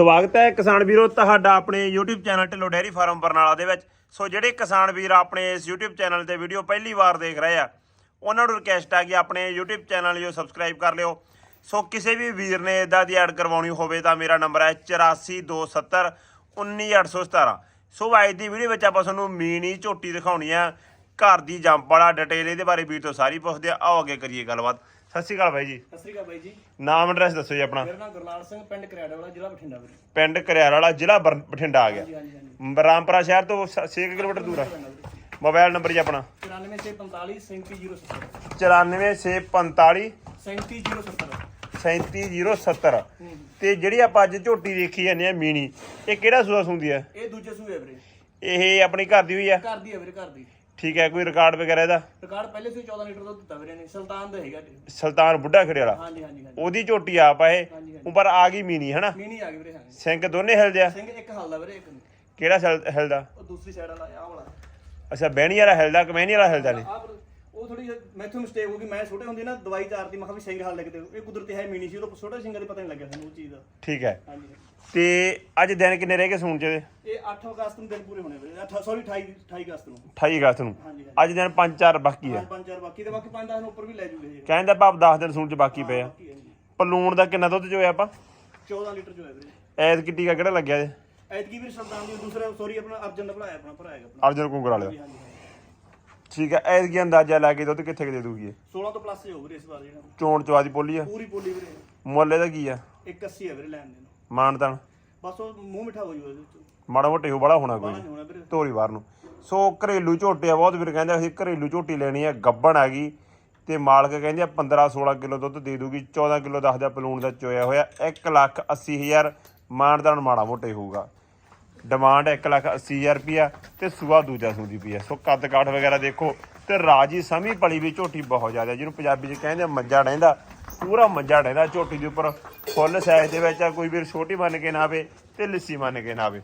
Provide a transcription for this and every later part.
ਸਵਾਗਤ ਹੈ ਕਿਸਾਨ ਵੀਰੋ ਤੁਹਾਡਾ ਆਪਣੇ YouTube channel Dhillon dairy farm Barnala ਦੇ ਵਿੱਚ। ਸੋ ਜਿਹੜੇ ਕਿਸਾਨ ਵੀਰ ਆਪਣੇ ਇਸ YouTube ਚੈਨਲ ਤੇ ਵੀਡੀਓ ਪਹਿਲੀ ਵਾਰ ਦੇਖ ਰਹੇ ਆ, ਉਹਨਾਂ ਨੂੰ ਰਿਕਵੈਸਟ ਆ ਕਿ ਆਪਣੇ YouTube ਚੈਨਲ ਨੂੰ ਸਬਸਕ੍ਰਾਈਬ ਕਰ ਲਿਓ। ਸੋ ਕਿਸੇ ਵੀ ਵੀਰ ਨੇ ਇਦਾਂ ਦੀ ਐਡ ਕਰਵਾਉਣੀ ਹੋਵੇ ਤਾਂ ਮੇਰਾ ਨੰਬਰ ਹੈ 8427 19817 ਸੋ ਅੱਜ ਦੀ ਵੀਡੀਓ ਵਿੱਚ ਆਪਾਂ ਤੁਹਾਨੂੰ ਮੀਨੀ ਝੋਟੀ ਦਿਖਾਉਣੀ ਆ। ਘਰ ਦੀ ਜੰਪ ਵਾਲਾ ਡਿਟੇਲ ਇਹਦੇ ਬਾਰੇ ਵੀਰ ਤੋਂ ਸਾਰੀ ਪੁੱਛਦੇ ਆ। ਆਓ ਅੱਗੇ ਕਰੀਏ ਗੱਲਬਾਤ। ਸਤਿ ਸ਼੍ਰੀ ਅਕਾਲ ਬਾਈ ਜੀ। ਸਤਿ ਸ੍ਰੀ ਅਕਾਲ ਬਾਈ ਜੀ। ਨਾਮ ਐਡਰੈਸ ਦੱਸੋ ਜੀ ਆਪਣਾ। ਮੇਰਾ ਨਾਮ ਗੁਰਲਾਲ ਸਿੰਘ ਪਿੰਡ ਕਰਿਆੜਾ ਵਾਲਾ ਜ਼ਿਲ੍ਹਾ ਬਠਿੰਡਾ ਵੀਰੇ। ਪਿੰਡ ਕਰਿਆਰ ਵਾਲਾ ਜ਼ਿਲ੍ਹਾ ਬਰ- ਬਠਿੰਡਾ ਆ ਗਿਆ। ਹਾਂਜੀ ਹਾਂਜੀ ਹਾਂਜੀ। ਰਾਮਪੁਰਾ ਸ਼ਹਿਰ ਤੋਂ 6 ਕਿਲੋਮੀਟਰ ਦੂਰ ਆ। ਮੋਬਾਈਲ ਨੰਬਰ ਜੀ ਆਪਣਾ। 9445 37070 94645 37070 37070 ਤੇ ਜਿਹੜੀ ਆਪਾਂ ਅੱਜ ਝੋਟੀ ਦੇਖੀ ਜਾਂਦੇ ਆ ਮੀਣੀ ਇਹ ਕਿਹੜਾ ਸੂਆ ਸੁੰਦੀ ਹੈ ਇਹ ਦੂਜੇ ਸੂਏ ਆ ਵੀਰੇ। ਇਹ ਆਪਣੀ ਘਰ ਦੀ ਹੋਈ ਆ? ਘਰ ਦੀ ਆ ਵੀਰੇ ਘਰ ਦੀ। ਠੀਕ ਹੈ ਕੋਈ ਰਿਕਾਰਡ ਵਗੈਰਾ ਇਹਦਾ? ਰਿਕਾਰਡ ਪਹਿਲੇ ਸੂਏ 14 ਲੀਟਰ ਦੁੱਧ ਦਿੱਤਾ ਵੀਰੇ ਨੇ ਸੁਲਤਾਨ ਦਾ ਹੈਗਾ ਜੀ। ਸੁਲਤਾਨ ਬੁੱਢਾ ਖੜੇ ਵਾਲਾ? ਹਾਂਜੀ ਹਾਂਜੀ ਹਾਂਜੀ। ਉਹਦੀ ਝੋਟੀ ਆਪ ਆ ਇਹ? ਹਾਂਜੀ, ਹਾਂਜੀ। ਉੱਪਰ ਆ ਗਈ ਮੀਣੀ ਹਨਾ? ਮੀਨੀ ਆ ਗਈ ਵੀਰੇ ਹਾਂਜੀ। ਸਿੰਘ ਦੋਨੇ ਹਿਲਦੇ ਆ? ਸਿੰਘ ਇੱਕ ਹਲਦਾ ਵੀਰੇ ਇੱਕ ਨਹੀਂ। ਕਿਹੜਾ ਹਿਲ- ਹਿਲਦਾ? ਉਹ ਦੂਸਰੀ ਸਾਈਡ ਵਾਲਾ ਆਹ ਵਾਲਾ। ਅੱਛਾ ਬਹਿਣੀ ਵਾਲਾ ਹਿਲਦਾ ਕਮੈਨੀ ਵਾਲਾ ਹਿਲਦਾ ਨਹੀਂ? ਥੋੜੀ ਮੈਥੋਂ ਮਿਸਟੇਕ ਹੋ ਗਈ ਮੈਂ ਛੋਟੇ ਹੁੰਦੇ ਨਾ ਦਵਾਈ ਚਾਰਤੀ ਮੈਂ ਕਿਹਾ ਵੀ ਸਿੰਘ ਹਲ ਲਿਖ ਦਿਓ। ਇਹ ਕੁਦਰਤੀ ਹੈ ਮੀਨੀ ਸੀ ਉਹ ਛੋਟੇ ਸਿੰਘਾਂ ਦੇ ਪਤਾ ਨਹੀਂ ਲੱਗਿਆ ਸਾਨੂੰ ਉਹ ਚੀਜ਼ ਦਾ। ਠੀਕ ਹੈ। ਹਾਂਜੀ। ਤੇ ਅੱਜ ਦਿਨ ਕਿੰਨੇ ਰਹਿ ਗਏ ਸੂਣ ਚ? ਇਹਦੇ? ਇਹ 8 ਅਗਸਤ ਨੂੰ ਦਿਨ ਪੂਰੇ ਹੋਣੇ ਵੀਰੇ। ਸੌਰੀ 28 28 ਅਗਸਤ ਨੂੰ। 28 ਅਗਸਤ ਨੂੰ। ਹਾਂਜੀ ਹਾਂਜੀ। ਅੱਜ ਦਿਨ 5-4 ਬਾਕੀ ਆ ਪੰਜ ਪੰਜ ਚਾਰ ਬਾਕੀ ਤੇ ਬਾਕੀ ਪੰਜ 10 ਨੂੰ ਉੱਪਰ ਵੀ ਲੈ ਜੂਗੇ ਕਹਿੰਦਾ ਭਾਪ 10 ਦਿਨ ਸੂਣ ਚ ਬਾਕੀ ਪਏ ਆ। ਬਾਕੀ ਹੈ ਜੀ। ਪਲੂਣ ਦਾ ਕਿੰਨਾ ਦੁੱਧ ਚੋਇਆ ਆਪਾਂ? 14 ਲੀਟਰ ਜੋ ਹੈ ਵੀਰੇ। ਐਤ ਕਿੱਟੀ ਦਾ ਕਿਹੜਾ ਲੱਗਿਆ ਜੇ? ਐਤਕੀ ਵੀਰ ਸਰਦਾਰ ਦੀ ਦੂਸਰਾ ਸੌਰੀ ਆਪਣਾ ਅਰਜਨ ਦਾ ਭਰਾ ਹੈ ਆਪਣਾ ਭਰਾ ਹੈਗਾ ਆਪਣਾ। ਅਰਜਨ ਕੁੰਗਰ ਵਾਲਿਆ। ਹਾਂਜੀ ਹਾਂਜੀ ਹਾਂਜੀ। ਠੀਕ ਹੈ ਐਤ ਕੀ ਅੰਦਾਜ਼ਾ ਲਾ ਕੇ ਦੁੱਧ ਕਿੱਥੇ ਕੁ ਦੇ ਦੂਗੀ ਇਹ? 16 ਤੋਂ ਪਲੱਸ ਹੋ ਵੀਰੇ ਇਸ ਵਾਰ ਜਿਹੜਾ ਚੋਣ ਚਵਾ ਦੀ ਪੋਲੀ ਆ? ਪੂਰੀ ਪੋਲੀ ਵੀਰੇ। ਮੁੱਲ ਇਹਦਾ ਕੀ ਆ? 81 ਹੈ ਵੀਰੇ ਲੈਣ ਦੇ ਨੂੰ। ਮਾਨਤਨ ਬਸ ਉਹ ਮੂੰਹ ਮਿੱਠਾ ਹੋ ਇਹਦੇ ਵਿੱਚ। ਮਾੜਾ ਮੋਟੇ ਹੋ ਬੜਾ ਹੋਣਾ ਕੋਈ ਨਹੀਂ ਹੋਣਾ ਵੀਰੇ। ਧੋਰੀ ਬਾਹਰ ਨੂੰ। ਸੋ ਘਰੇਲੂ ਝੋਟੇ ਆ ਬਹੁਤ ਵੀਰ ਕਹਿੰਦੇ ਅਸੀਂ ਘਰੇਲੂ ਝੋਟੀ ਲੈਣੀ ਆ ਗੱਬਣ ਆ ਗਈ। ਤੇ ਮਾਲਕ ਕਹਿੰਦੇ ਆ 15 16 ਕਿਲੋ ਦੁੱਧ ਦੇ ਦੂਗੀ 14 ਕਿਲੋ ਦੱਸਦਾ ਪਲੂਣ ਦਾ ਚੋਇਆ ਹੋਇਆ 1 ਲੱਖ 80 ਹਜ਼ਾਰ। ਮਾਨਦਾਨ ਮਾੜਾ ਮੋਟੇ ਹੋਊਗਾ। ਡਿਮਾਂਡ 1 ਲੱਖ 80 ਹਜ਼ਾਰ ਰੁਪਿਆ ਤੇ ਸੂਆ ਦੂਜਾ ਸੂਦੀ ਪਈ ਆ ਸੋ ਕੱਦ ਕਾਠ ਵਗੈਰਾ ਦੇਖੋ ਤੇ ਰਾਜੀ ਸਮੀ ਪਲੀ ਵੀ ਝੋਟੀ ਬਹੁਤ ਜ਼ਿਆਦਾ ਜਿਹਨੂੰ ਪੰਜਾਬੀ ਚ ਕਹਿੰਦੇ ਆ ਮੱਜਾ ਡੈਂਦਾ ਪੂਰਾ ਮੱਜਾ ਡੈਂਦਾ ਝੋਟੀ ਦੇ ਉੱਪਰ। ਫੁੱਲ ਸਾਈਜ਼ ਦੇ ਵਿੱਚ ਆ, ਕੋਈ ਵੀਰ ਛੋਟੀ ਮੰਨ ਕੇ ਨਾ ਆਵੇ ਤੇ ਲਿੱਸੀ ਮੰਨ ਕੇ ਨਾ ਆਵੇ।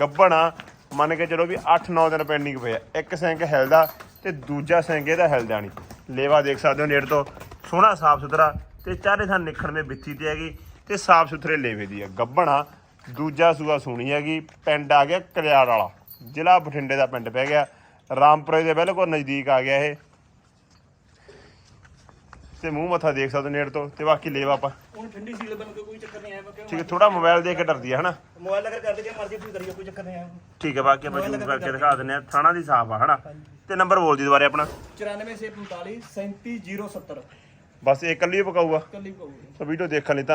ਗੱਬਣਾ ਮੰਨ ਕੇ ਚਲੋ ਵੀ 8-9 ਦਿਨ ਪੈਂਡਿੰਗ ਪਏ ਆ। ਇੱਕ ਸਿੰਕ ਹਿਲਦਾ ਤੇ ਦੂਜਾ ਸਿੰਕ ਇਹਦਾ ਹਿਲਦਾ ਨਹੀਂ। ਲੇਵਾ ਦੇਖ ਸਕਦੇ ਹੋ ਨੇੜ ਤੋਂ, ਸੋਹਣਾ ਸਾਫ਼ ਸੁਥਰਾ ਤੇ ਚਾਰੇ ਥਾਂ ਨਿਖੜਵੇਂ ਬਿੱਥੀ ਤੇ ਹੈਗੀ ਤੇ ਸਾਫ਼ ਸੁਥਰੇ ਲੇਵੇ ਦੀ ਹੈ ਗੱਬਣਾ ਦੂਜਾ ਸੂਆ ਸੁਣੀ ਹੈਗੀ ਪਿੰਡ ਆ ਗਿਆ ਕਲਿਆੜ ਵਾਲਾ। ਜ਼ਿਲ੍ਹਾ ਬਠਿੰਡੇ ਦਾ ਪਿੰਡ ਪੈ ਗਿਆ। ਰਾਮਪੁਰੇ ਦੇ ਬਿਲਕੁਲ ਨਜ਼ਦੀਕ ਆ ਗਿਆ ਇਹ। ਤੇ ਮੂੰਹ ਮੱਥਾ ਦੇਖ ਸਕਦੇ ਨੇੜ ਤੋਂ ਤੇ ਬਾਕੀ ਲੇਵਾ ਆਪਾਂ। ਹੁਣ ਠੰਡੀ ਸੀਲ ਬਣ ਕੇ ਕੋਈ ਚੱਕਰ ਨਹੀਂ ਆਇਆ ਠੀਕ ਹੈ ਥੋੜਾ ਮੋਬਾਈਲ ਦੇਖ ਕੇ ਡਰਦੀ ਹੈ ਹਨਾ? ਮੋਬਾਈਲ ਲਗਰ ਕਰਦੇ ਜੇ ਮਰਜ਼ੀ ਤੁਸੀਂ ਕਰੀਓ ਕੋਈ ਚੱਕਰ ਨਹੀਂ ਆਇਆ। ਠੀਕ ਹੈ ਬਾਕੀ ਆਪਾਂ ਜ਼ੂਮ ਕਰਕੇ ਦਿਖਾ ਦਿੰਦੇ ਆ ਥਾਣਾ ਦੀ ਸਾਫ਼ ਆ ਹਨਾ? ਤੇ ਨੰਬਰ ਬੋਲ ਦੀ ਦੁਬਾਰੇ ਆਪਣਾ। 94 ਸੇ 45 37070 ਬਸ ਇਹ ਇਕੱਲੀ ਪਕਾਊਗਾ। ਕੱਲੀ ਕਹੂਗੇ ਸੋ ਵੀਡੀਓ ਦੇਖਣ ਲਈ ਧੰਨਵਾਦ।